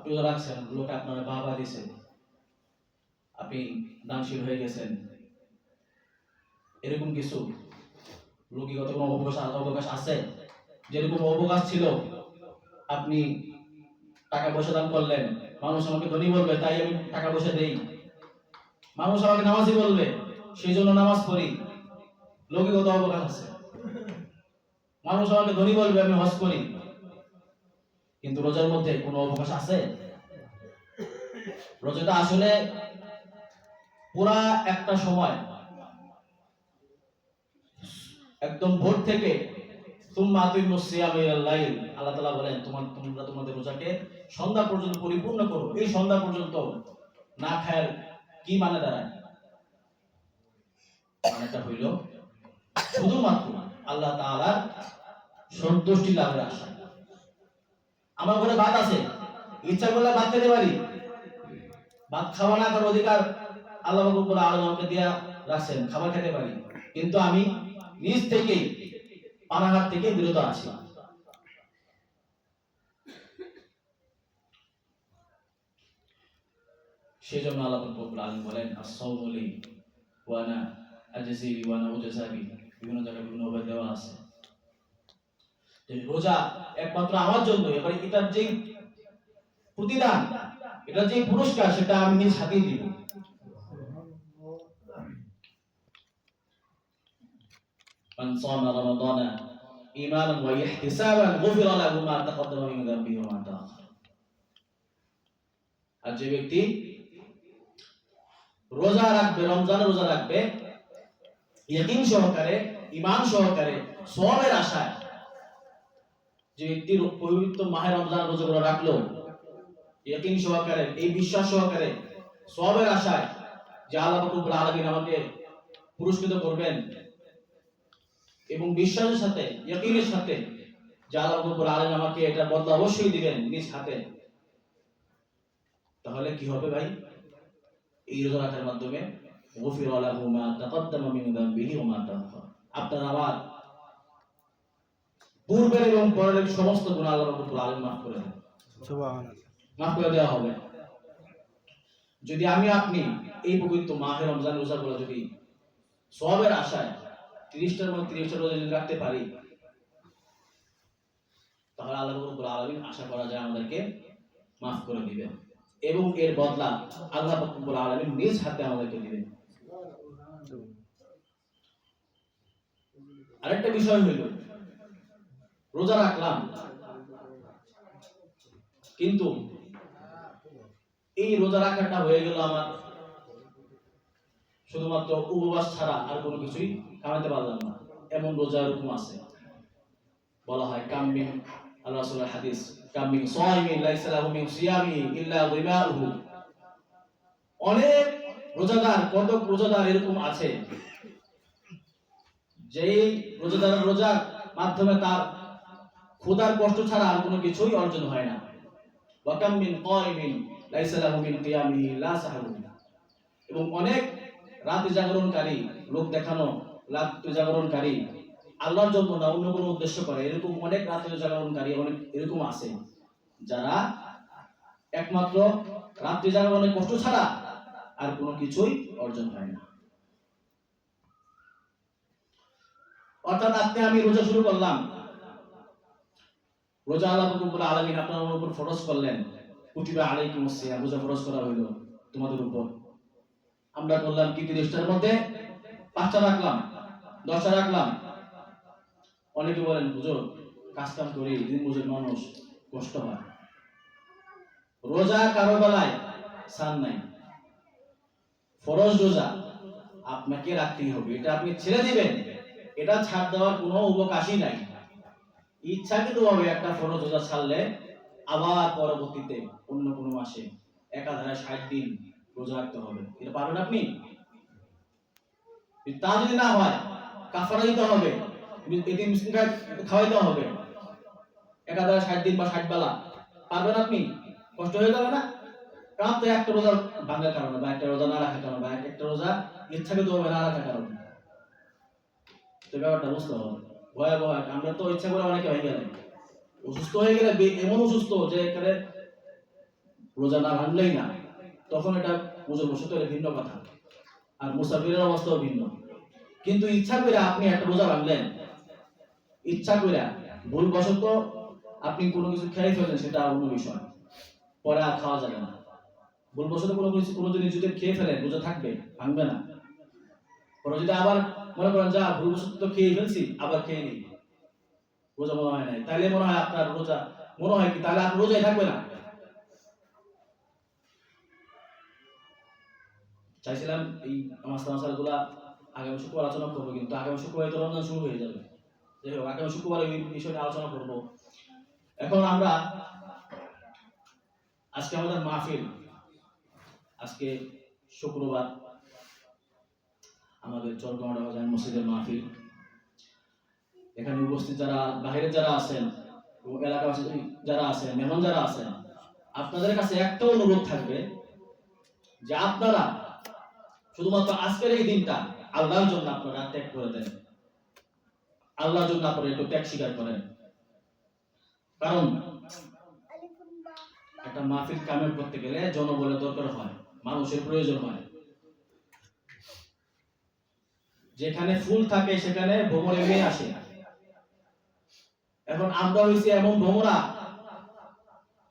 আপনি রোজা রাখছেন, লোকে আপনারা বাবা দিয়েছেন। আপনি দানশীল হয়ে গেছেন। এরকম কিছু লৌকিকত কোনো অবকাশ অবকাশ আছে? যেরকম অবকাশ ছিল, আপনি টাকা পয়সা দান করলেন। মানুষ আমাকে ধনী বলবে, তাই আমি টাকা পয়সা দেই। মানুষ আমাকে নামাজি বলবে সেই জন্য নামাজ পড়ি। লৌকিকত অবকাশ আছে। মানুষ আমাকে ধনী বলবে, আমি হজ করি। কিন্তু রোজার মধ্যে কোনো অবকাশ আছে? রোজাটা আসলে পুরা একটা সময় একদম ভোর থেকে আল্লাহ বলেন, তোমার তোমাদের রোজাকে সন্ধ্যা পর্যন্ত পরিপূর্ণ করো। এই সন্ধ্যা পর্যন্ত না খায়ার কি মানে দাঁড়ায়? হইল, শুধুমাত্র আল্লাহ তাআলার সন্তুষ্টি লাভের আশা আমার ঘরে ভাত আছে। ইচ্ছা করলে ভাত খেতে পারি? ভাত খাওয়া না করার অধিকার আল্লাহ উপর আলো আমাকে দিয়া রাখছেন, খাবার খেতে পারি। কিন্তু আমি নিজ থেকেই পানাহার থেকে বিরত আছি। সেই জন্য আল্লাহ বলেন বিভিন্ন জায়গায় বিভিন্ন দেওয়া আছে। যে রোজা একমাত্র আমার জন্য এবার এটার যে প্রতিদান এটা যে পুরস্কার সেটা আমি নিজ হাতেই দিব من صام رمضان إيمانا واحتسابا غفر له ما تقدم من ذنبه وما تأخر আর যে ব্যক্তি রোজা রাখবে রমজান রোজা রাখবে ইয়াকিন সহকারে ইমান সহকারে সবের আশায় যে ব্যক্তি পবিত্র মাহে রমজান রোজা করে রাখল ইয়াকিন সহকারে, এই বিশ্বাস সহকারে, সবের আশায় যে আল্লাহ রব্বুল আলামিন আমাকে পুরস্কৃত করবেন এবং বিশ্বাসের সাথে, ইয়াকিনের সাথে যে আল্লাহ রব্বুল আলামিন আমাকে এটা বদলা অবশ্যই দিবেন নিজ হাতে। তাহলে কি হবে ভাই? এই রোজা রাখার মাধ্যমে আপনার আমার পূর্বের এবং পরের সমস্ত গুনাহ আল্লাহ রাব্বুল আলামিন মাফ করে দেন। সুবহানাল্লাহ। মাফ করে দেওয়া হবে। যদি আমি আপনি এই পবিত্র মাহে রমজান রোজাগুলো যদি সবের আশায় তিরিশটার মধ্যে তিরিশটা রোজা যদি রাখতে পারি তাহলে আল্লাহ রব্বুল আলামিন আশা করা যায় আমাদেরকে মাফ করে দিবেন। এবং এর বদলা আল্লাহ রব্বুল আলামিন নিজ হাতে আমাদেরকে দিবেন। আরেকটা বিষয় হইল রোজা রাখলাম। কিন্তু এই রোজা রাখাটা হয়ে গেল আমার শুধুমাত্র উপবাস ছাড়া আর কোনো কিছুই কামাতে পারলাম না। এমন রোজা এরকম আছে। বলা হয় কামিং আল্লাহ হাদিস সিয়ামি ইল্লা অনেক রোজাদার কত রোজাদার এরকম আছে। যেই রোজাদার রোজার মাধ্যমে তার ক্ষুধার কষ্ট ছাড়া আর কোনো কিছুই অর্জন হয় না। ওয়াকাম মিন কাইমিন লাইসা লাহু মিন কিয়ামিহি লা সাহারু এবং অনেক রাত জাগরণকারী লোক দেখানো, রাত জাগরণকারী আল্লাহর জন্য না, অন্য কোনো উদ্দেশ্য করে। এরকম অনেক রাত জাগরণকারী, অনেক এরকম আছে যারা একমাত্র রাত্রি জাগরণের কষ্ট ছাড়া আর কোনো কিছুই অর্জন হয় না। অর্থাৎ আপনি আমি রোজা শুরু করলাম। রোজা আল্লাহ রব্বুল আলামিন আপনার উপর ফরজ করলেন। কুতিবা আলাইকুম সিয়াম রোজা ফরজ করা হইল তোমাদের উপর। আমরা করলাম কি, তিরিশটার মধ্যে? পাঁচটা রাখলাম। দশটা রাখলাম। অনেকে বলেন, হুজুর কাজ কাম করি, দিন বুঝে মানুষ, কষ্ট হয়। রোজা কারও বেলায় সান নাই। ফরজ রোজা আপনাকে রাখতেই হবে। এটা আপনি ছেড়ে দিবেন। এটা ছাড় দেওয়ার কোনো অবকাশই নাই। ইচ্ছাকৃত ভাবে একটা ফরজ রোজা ছাড়লে আবার পরবর্তীতে অন্য কোনো মাসে একাধারে ষাট দিন রোজা রাখতে হবে। এটা পারবেন আপনি? তা যদি না হয়, কাফারা দিতে হবে এদিন খাওয়াইতে হবে, একাধারে ষাট দিন বা ষাট বেলা, পারবেন আপনি? কষ্ট হয়ে যাবে না? কারণ তো একটা রোজা ভাঙার কারণে বা একটা রোজা না রাখার কারণে বা একটা রোজা ইচ্ছাকৃত ভাবে না রাখার কারণে। তো ব্যাপারটা বুঝতে হবে। ভয়াবহ। আমরা তো ইচ্ছা করে অনেকে হয়ে গেলে অসুস্থ হয়ে গেলে এমন অসুস্থ যে এখানে রোজা না ভাঙলেই না, তখন এটা বসত ভিন্ন কথা। আর মুসাফিরের অবস্থাও ভিন্ন। কিন্তু ইচ্ছা করে আপনি একটা রোজা ভাঙলেন, ইচ্ছা করে ভুল বশত আপনি কোনো কিছু খেয়ে ফেললেন, সেটা অন্য বিষয়। পরে আর খাওয়া যাবে না। ভুল বশত কোনো কিছু কোনো খেয়ে ফেলেন, রোজা থাকবে, ভাঙবে না। পরে যদি আবার মনে করেন যা ভুল বশত তো খেয়ে ফেলছি, আবার খেয়ে নিই। রোজা মনে হয় নাই। তাহলে মনে হয় আপনার রোজা, মনে হয় কি? তাহলে আপনার রোজাই থাকবে না? চাইছিলাম এই মাস্টার মাসালগুলা আগামী শুক্রবার আলোচনা করব, কিন্তু আগামী শুক্রবার তো রমজান শুরু হয়ে যাবে। যাই হোক, আগামী শুক্রবার এই বিষয় আলোচনা করব। এখন আমরা, আজকে আমাদের মাহফিল। আজকে শুক্রবার। আমাদের চরকামাটা বাজার মসজিদের মাহফিল। এখানে উপস্থিত যারা বাইরে যারা আছেন এলাকাবাসী যারা আছেন, মেহমান যারা আছেন, আপনাদের কাছে একটা অনুরোধ থাকবে যে আপনারা শুধুমাত্র আজকের এই দিনটা আল্লাহর জন্য আপনারা ত্যাগ করে দেন। আল্লাহর জন্য আপনারা একটু ত্যাগ স্বীকার করেন। কারণ একটা মাহফিল কামেল করতে গেলে জনবলের দরকার হয়, মানুষের প্রয়োজন হয়। যেখানে ফুল থাকে সেখানে ভ্রমণ এগিয়ে আসে। এখন আমরা হইছি এমন ভ্রমরা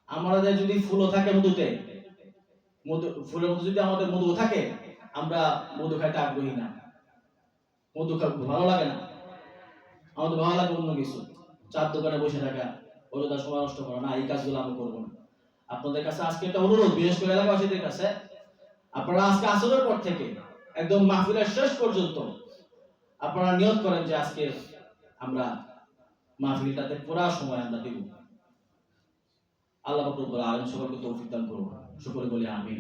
আমাদের যদি ফুলও থাকে মধুতে, মধু, ফুলের মধ্যে যদি আমাদের মধু থাকে, আমরা মধু খাইতে আগ্রহী না। মধু ভালো লাগে না। আমাদের ভালো লাগে অন্য কিছু। চার দোকানে বসে থাকা অযথা সময় নষ্ট করা না, এই কাজগুলো আমি করব না। আপনাদের কাছে আজকে একটা অনুরোধ, বিশেষ করে এলাকাবাসীদের কাছে। আপনারা আজকে আসরের পর থেকে, একদম মাহফিলের শেষ পর্যন্ত আপনারা নিয়োগ করেন যে আজকে আমরা মাহফিলটাতে পুরা সময় আমরা দেব। আল্লাহ রব্বুল সকলকে তৌফিক দান করুন। সকলে বলি আমিন।